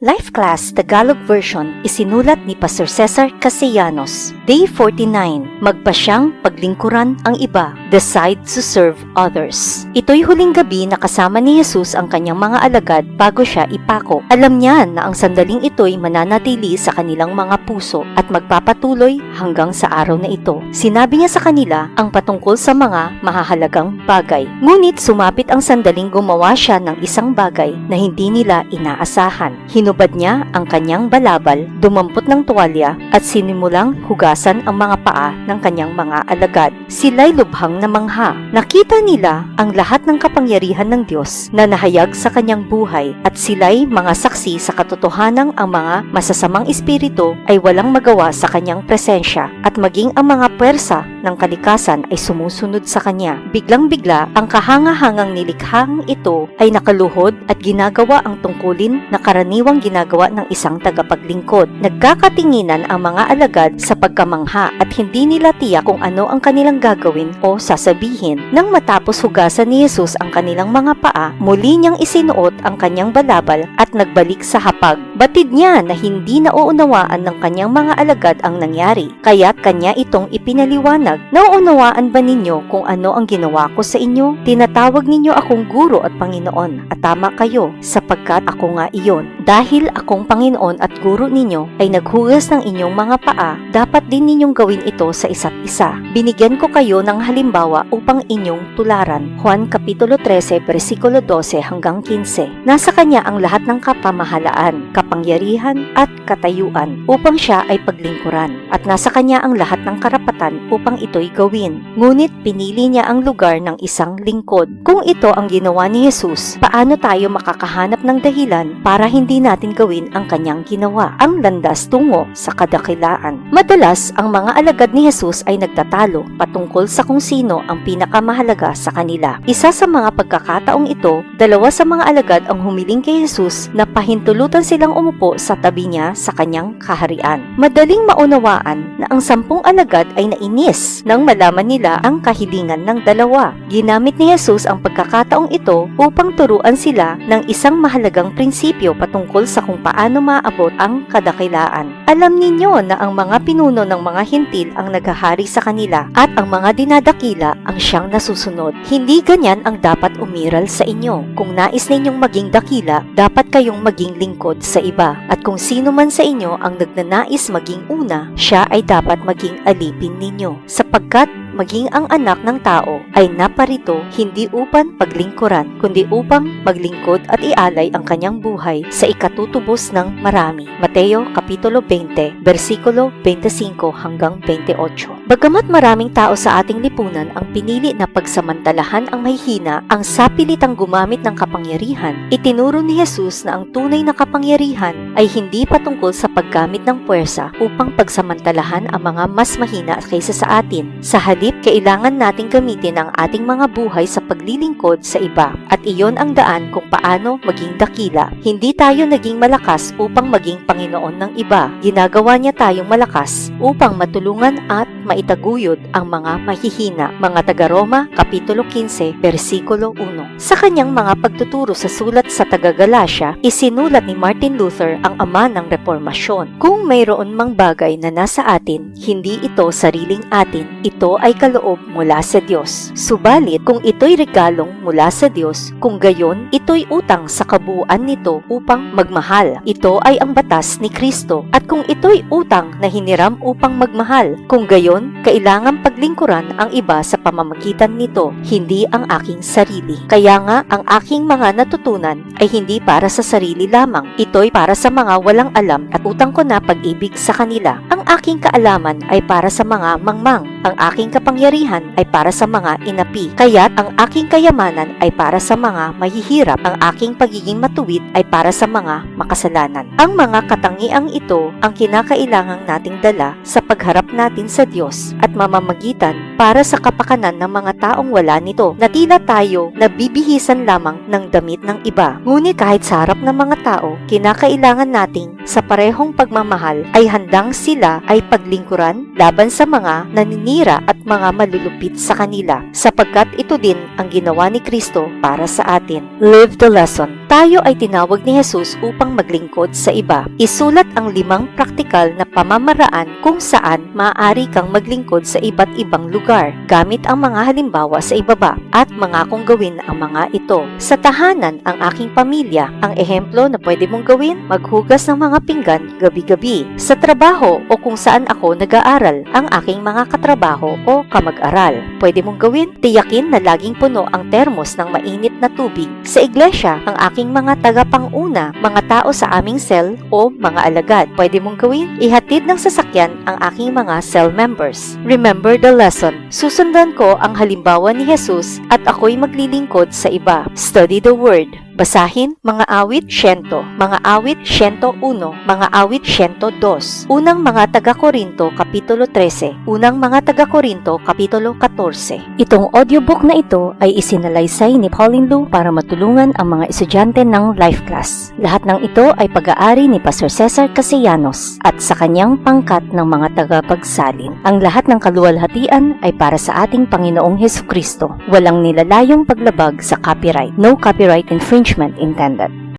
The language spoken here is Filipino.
Life Class Tagalog Version isinulat ni Pastor Cesar Castellanos. Day 49, Magpasyang paglingkuran ang iba, decide to serve others. Ito'y huling gabi na kasama ni Jesus ang kanyang mga alagad bago siya ipako. Alam niya na ang sandaling ito'y mananatili sa kanilang mga puso at magpapatuloy hanggang sa araw na ito. Sinabi niya sa kanila ang patungkol sa mga mahahalagang bagay. Ngunit sumapit ang sandaling gumawa siya ng isang bagay na hindi nila inaasahan. Hinubad niya ang kanyang balabal, dumampot ng tuwalya at sinimulang hugasan ang mga paa ng kanyang mga alagad. Sila'y lubhang namangha. Nakita nila ang lahat ng kapangyarihan ng Diyos na nahayag sa kanyang buhay at sila'y mga saksi sa katotohanang ang mga masasamang espiritu ay walang magawa sa kanyang presensya at maging ang mga pwersa ng kalikasan ay sumusunod sa kanya. Biglang-bigla ang kahangahangang nilikhang ito ay nakaluhod at ginagawa ang tungkulin na karaniwang ginagawa ng isang tagapaglingkod. Nagkakatinginan ang mga alagad sa pagkamangha at hindi nila tiyak kung ano ang kanilang gagawin o sasabihin. Nang matapos hugasan ni Jesus ang kanilang mga paa, muli niyang isinuot ang kanyang balabal at nagbalik sa hapag. Batid niya na hindi nauunawaan ng kanyang mga alagad ang nangyari, kaya't kanya itong ipinaliwanag. Nauunawaan ba ninyo kung ano ang ginawa ko sa inyo? Tinatawag ninyo akong guro at Panginoon at tama kayo sapagkat ako nga iyon. Dahil akong Panginoon at guro ninyo ay naghugas ng inyong mga paa, dapat din ninyong gawin ito sa isa't isa. Binigyan ko kayo ng halimbawa upang inyong tularan. Juan Kapitulo 13, versikulo 12 hanggang 15. Nasa kanya ang lahat ng kapamahalaan, kapangyarihan at katayuan upang siya ay paglingkuran. At nasa kanya ang lahat ng karapatan upang ito'y gawin. Ngunit pinili niya ang lugar ng isang lingkod. Kung ito ang ginawa ni Jesus, paano tayo makakahanap ng dahilan para hindi natin gawin ang kanyang ginawa? Ang landas tungo sa kadakilaan. Madalas, ang mga alagad ni Jesus ay nagtatalo patungkol sa kung sino ang pinakamahalaga sa kanila. Isa sa mga pagkakataong ito, dalawa sa mga alagad ang humiling kay Jesus na pahintulutan silang umupo sa tabi niya sa kanyang kaharian. Madaling maunawaan na ang sampung alagad ay nainis nang malaman nila ang kahilingan ng dalawa. Ginamit ni Jesus ang pagkakataong ito upang turuan sila ng isang mahalagang prinsipyo patungkol sa kung paano maabot ang kadakilaan. Alam ninyo na ang mga pinuno ng mga hintil ang naghahari sa kanila at ang mga dinadakila ang siyang nasusunod. Hindi ganyan ang dapat umiral sa inyo. Kung nais ninyong maging dakila, dapat kayong maging lingkod sa iba. At kung sino man sa inyo ang nagnanais maging una, siya ay dapat maging alipin ninyo. Sapagkat maging ang anak ng tao ay naparito hindi upang paglingkuran, kundi upang maglingkod at ialay ang kanyang buhay sa ikatutubos ng marami. Mateo Kapitulo 20, versikulo 25 hanggang 28. Bagamat maraming tao sa ating lipunan ang pinili na pagsamantalahan ang mahihina, ang sapilitang gumamit ng kapangyarihan, itinuro ni Jesus na ang tunay na kapangyarihan ay hindi patungkol sa paggamit ng puwersa upang pagsamantalahan ang mga mas mahina kaysa sa atin. Sa halip, kailangan nating gamitin ang ating mga buhay sa paglilingkod sa iba at iyon ang daan kung paano maging dakila. Hindi tayo naging malakas upang maging Panginoon ng iba. Ginagawa niya tayong malakas upang matulungan at maitaguyod ang mga mahihina. Mga taga-Roma, Kapitulo 15, versikulo 1. Sa kanyang mga pagtuturo sa sulat sa taga-Galasya, isinulat ni Martin Luther ang ama ng reformasyon. Kung mayroon mang bagay na nasa atin, hindi ito sariling atin. Ito ay kaloob mula sa Diyos. Subalit, kung ito'y regalong mula sa Diyos, kung gayon, ito'y utang sa kabuuan nito upang magmahal. Ito ay ang batas ni Kristo. At kung ito'y utang na hiniram upang magmahal, kung gayon, kailangan paglingkuran ang iba sa pamamagitan nito, hindi ang aking sarili. Kaya nga, ang aking mga natutunan ay hindi para sa sarili lamang. Ito'y para sa mga walang alam at utang ko na pag-ibig sa kanila. Ang aking kaalaman ay para sa mga mangmang. Ang aking kapangyarihan ay para sa mga inapi. Kaya't ang aking kayamanan ay para sa mga mahihirap. Ang aking pagiging matuwid ay para sa mga makasalanan. Ang mga katangiang ito ang kinakailangang nating dala sa pagharap natin sa Diyos at mamamagitan para sa kapakanan ng mga taong wala nito na tila tayo nabibihisan lamang ng damit ng iba. Ngunit kahit sa harap ng mga tao, kinakailangan nating sa parehong pagmamahal ay handang sila ay paglingkuran laban sa mga naninira at mga malulupit sa kanila sapagkat ito din ang ginawa ni Kristo para sa atin. Live the lesson. Tayo ay tinawag ni Jesus upang maglingkod sa iba. Isulat ang limang praktikal na pamamaraan kung saan maaari kang maglingkod sa iba't ibang lugar gamit ang mga halimbawa sa ibaba at mga kung gawin ang mga ito. Sa tahanan, ang aking pamilya, ang ehemplo na pwede mong gawin, maghugas ng mga pinggan gabi-gabi. Sa trabaho o kung saan ako nag-aaral, ang aking mga katrabaho o kamag-aral. Pwede mong gawin, tiyakin na laging puno ang termos ng mainit na tubig. Sa iglesia, ang aking mga tagapanguna, mga tao sa aming cell o mga alagad. Pwede mong gawin, ihatid ng sasakyan ang aking mga cell members. Remember the lesson. Susundan ko ang halimbawa ni Jesus at ako'y maglilingkod sa iba. Study the Word. Basahin mga awit 100, mga awit 101, mga awit 102. Unang mga taga-Korinto Kapitulo 13, unang mga taga-Korinto Kapitulo 14. Itong audiobook na ito ay isinalaysay ni Pauline Lu para matulungan ang mga estudyante ng Life Class. Lahat ng ito ay pag-aari ni Pastor Cesar Castellanos at sa kanyang pangkat ng mga tagapagsalin. Ang lahat ng kaluwalhatian ay para sa ating Panginoong Heso Kristo. Walang nilalayong paglabag sa copyright. No copyright infringement judgment intended.